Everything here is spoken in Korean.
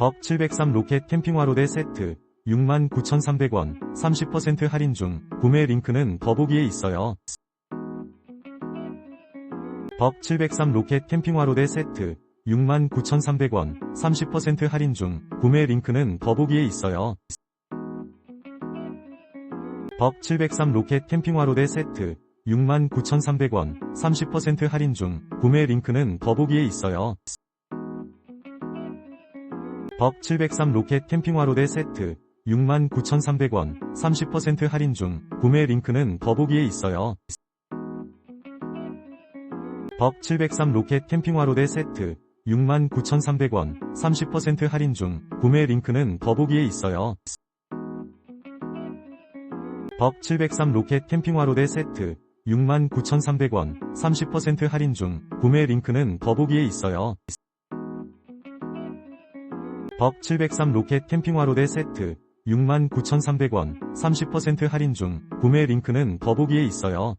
벅 703 로켓 캠핑화로대 세트 69,300원 30% 할인 중 구매 링크는 더보기에 있어요. 벅 703 로켓 캠핑화로대 세트 69,300원 30% 할인 중 구매 링크는 더보기에 있어요. 벅 703 로켓 캠핑화로대 세트 69,300원 30% 할인 중 구매 링크는 더보기에 있어요. 벅 703 로켓 캠핑화로대 세트 69,300원 30% 할인 중 구매 링크는 더보기에 있어요. 벅 703 로켓 캠핑화로대 세트 69,300원 30% 할인 중 구매 링크는 더보기에 있어요. 벅 703 로켓 캠핑화로대 세트 69,300원 30% 할인 중 구매 링크는 더보기에 있어요. 벅 703 로켓 캠핑화로대 세트 69,300원 30% 할인 중 구매 링크는 더보기에 있어요.